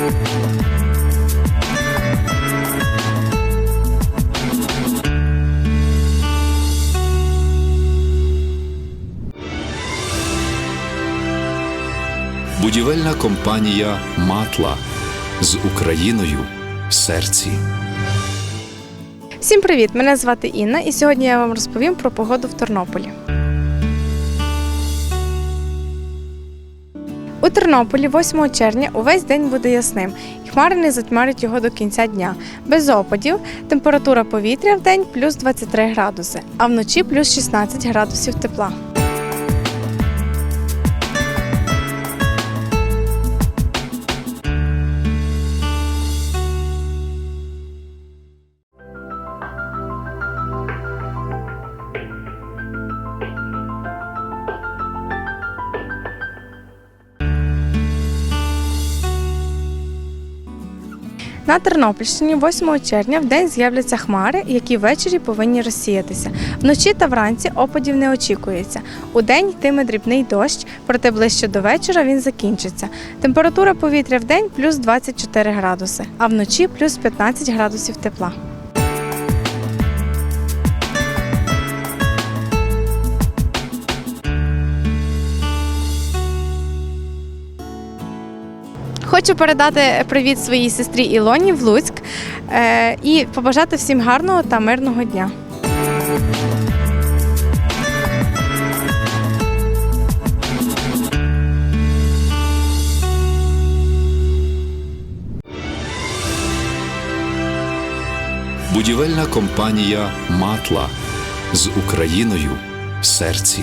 Будівельна компанія Матла з Україною в серці. Всім привіт! Мене звати Інна, і сьогодні я вам розповім про погоду в Тернополі. У Тернополі 8 червня увесь день буде ясним, і хмари не затьмарять його до кінця дня. Без опадів, температура повітря в день плюс 23 градуси, а вночі плюс 16 градусів тепла. На Тернопільщині 8 червня в день з'являться хмари, які ввечері повинні розсіятися. Вночі та вранці опадів не очікується. У день йтиме дрібний дощ, проте ближче до вечора він закінчиться. Температура повітря в день плюс 24 градуси, а вночі плюс 15 градусів тепла. Хочу передати привіт своїй сестрі Ілоні в Луцьк е, і побажати всім гарного та мирного дня. Будівельна компанія Матла з Україною в серці.